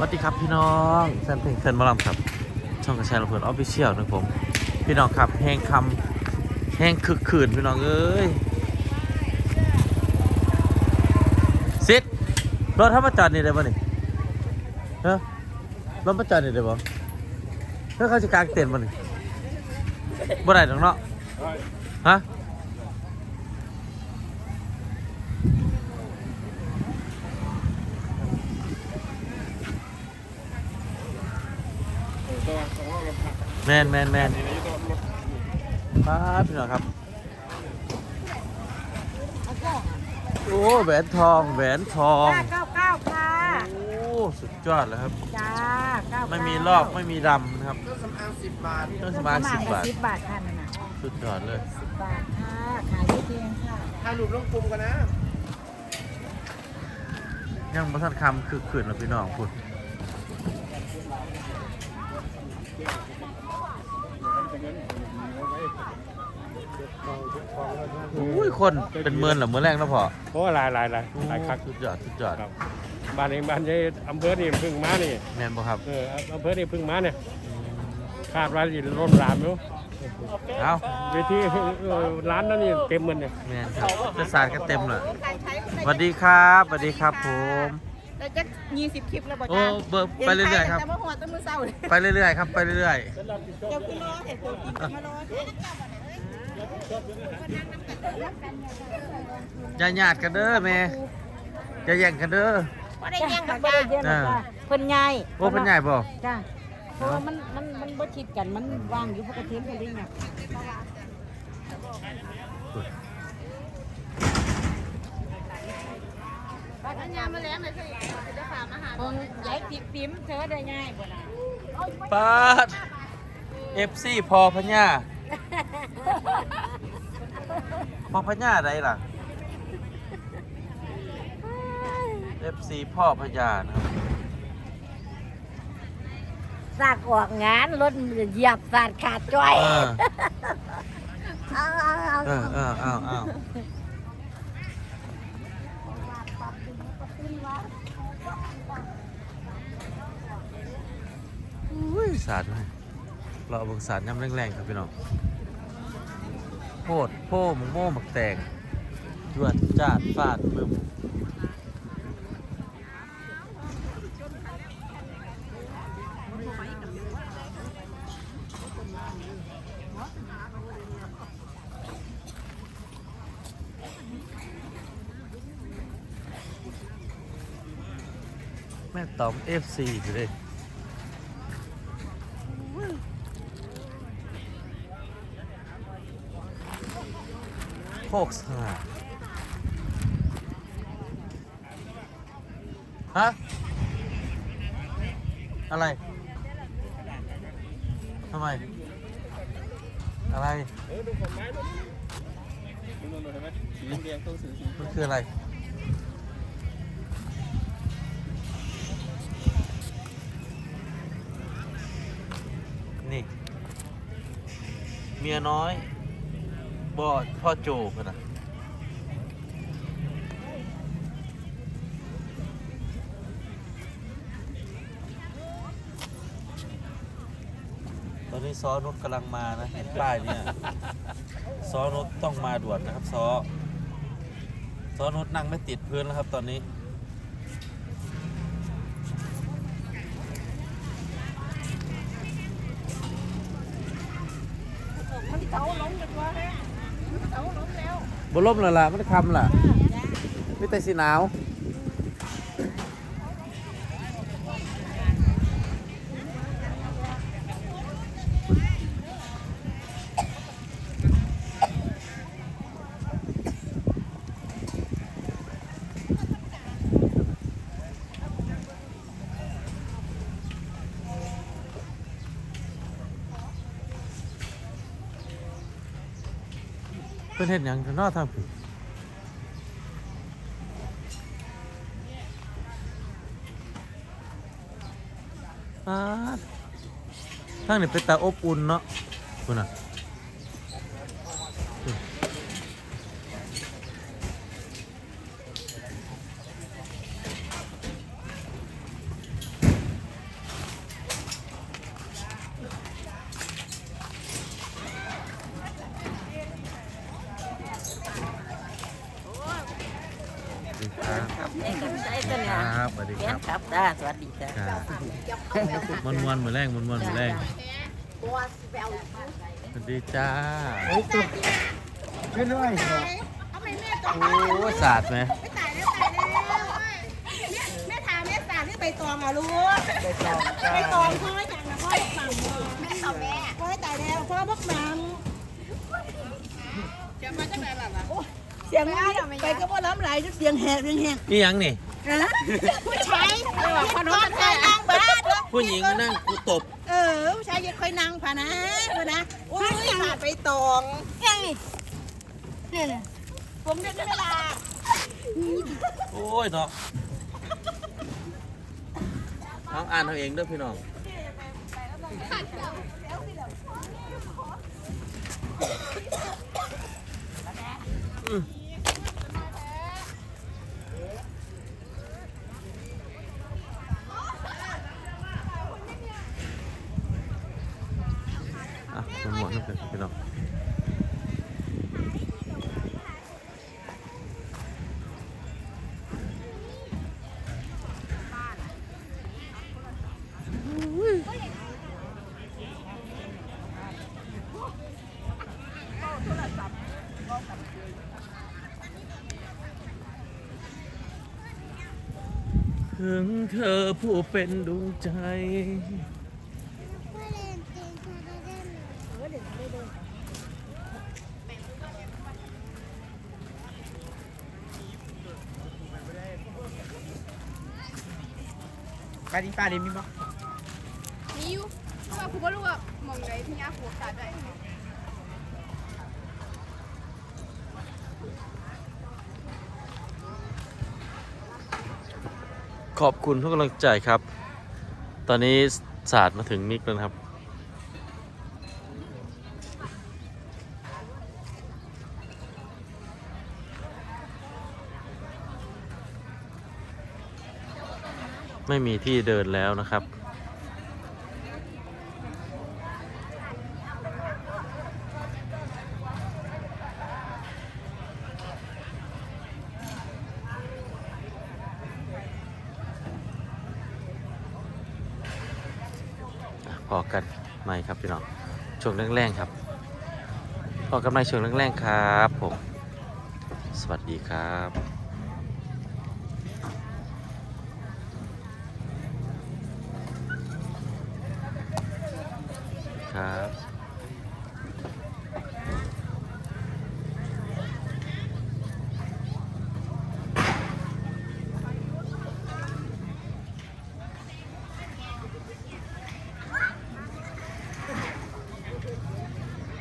วัสดีครับพี่น้องแฟนเพลงเคินมอลำครับ ช่องกระชายระเบิดออฟฟิเชียลนะผม พี่น้องครับแห้งคำแห้งคึกคืนพี่น้องเอ้ยซิดรถถ้ามาจอดนี่ได้ป่ะนี่เฮ้ยรถมาจอดนี่ได้ป่ะเฮ้ยเขาจะกางเต็นท์ป่ะนี่บ่ได้ดอกเนาะฮะ แมนแมนแมนป้าบพี่น้องครับ โอ้แหวนทองแหวนทอง เก้าเก้าค่ะโอ้สุดยอดเลยครับ จ้าเก้าไม่มีลอกไม่มีดำนะครับเครื่องสำอางสิบบาทเครื่องสำอางสิบบาท สิบบาทค่ะนั่นน่ะสุดยอดเลย สิบบาทค่ะ ขายได้เพียงค่ะถ่ายรูปลงกลุ่มกันนะยังบ่ทันคำคือขืนแล้วพี่น้องพูดอุ้ย คนเป็นเมือนเหรอเมือนแรกแล้วพอเพราะว่าหลายหลายหลายหลายครั้งสุดยอดสุดยอดครับบ้านเองบ้านยายอำเภอนี่เพึ่งมานี่แมนบ่ครับเอออำเภอนี่เพึ่งมาเนี่ยคาดว่าจะล้นรามอยู่เอ้าเวทีเออร้านนั้นนี่เต็มหมันเนี่ยแมนครับจะสาดกันเต็มเลยสวัสดีครับสวัสดีครับผมได้จักยี่สิบคลิปแล้วบ่โอ้จ้าเบิร์ไปเรื่อยๆครับแต่ว่าหัวต้นมือเศร้าเลยไปเรื่อยๆครับไปเรื่อยเดี๋ยวคุณรอเห็นตัวกินมารอๆ อย่าหยาดกันเด้อแม่อย่าแย่งกันเด้อว่าได้ยังบ่จ้าอ่าเพิ่นใหญ่โอ้เป็นใหญ่บ่จ้าเพราะว่ามันมันมันบ่ชิดกันมันวางอยู่ปกติเพิ่นได้ไงบ้านยามาแล้วเลยสิจะฝากมาหาคนใหญ่ติ๊บติ๋มเธอได้ง่ายบ่ล่ะปาดเอฟซีพอพญา พอพญาใดล่ะเอฟซีพ่อพญานะครับสากออกงานรถเหยียบสาดขาดจ้อยเออเอาเอาเอาเออเออเอาเอาอุ้ยสาดเลยเราเอาเบังสาดย้ำแรงๆครับพี่น้องโพดโพ่หมกโม่หมักแตงจวดจาดฟาดบึมแม่ตอม FC อยู่เลย โคกสาฮะ อะไร ทำไม อะไรเออดูผมไม้ดูดูดูเห็นไหมสีแดงต้องสีสีมันคืออะไรนี่ เมียน้อย บอพ่อโจกนนะตอนนี้ซอนุชกำลังมานะเห็นป้ายเนี่ยซอนุชต้องมาด่วนนะครับซอซอนุชนั่งไม่ติดพื้นแล้วครับตอนนี้เสาล้มกันวะเสาล้มแล้ว บล่มแล้วล่ะมันคำล่ะไม่แต่สีหนาว พื่อนเห็นอย่างนอทางผิดอ่าทางนี้เป็นตาอบอุ่นเนาะคุณ น่ะครับจ้าสวัสดีจ้าค่ะมวนมวนๆมือแรงมวนมวนๆมือแรงสวัสดีจ้าช่วยด้วยเอาไปแม่ตองโอ้ยสาดไหมไม่ตายแล้วตายแล้วแม่ถามแม่สารที่ใบตองอะลูกไปต่อใบตองพ่ออย่างนะพ่อฟังแม่ตองแม่พ่อตายแล้วพ่อพวกมังเสียงมาจากไหนล่ะล่ะเสียงไปก็ว่าล้ำไหลเสียงแหกเสียงแหกนี่ยังนี่นะ ผู้ชายขนมไทยนางบ้านผู้หญิงนั่งกูตบ เออผู้ชายยังค่อยนั่งพานะพานะโอ้ยขาดไปตองยังนี่เนี่ยเนี่ยผมเด็กเวลาโอ้ยเนาะน้องอ่านเอาเองเด้วยพี่น้องอืม มันหมดแล้วกันพี่น้องถึงเธอผู้เป็นดวงใจ ไปดิป้าดิมีบ้างมีอยู่เพราะว่าคุณก็รู้ว่ามองไหนที่ยาหัวขาดได้ขอบคุณทุกกำลังใจครับ ตอนนี้ศาสตร์มาถึงมิกแล้วนะครับ ไม่มีที่เดินแล้วนะครับ พอกันไหมครับพี่น้องช่วงแรงๆครับ พอกันไหมช่วงแรงๆครับผม สวัสดีครับ ครับ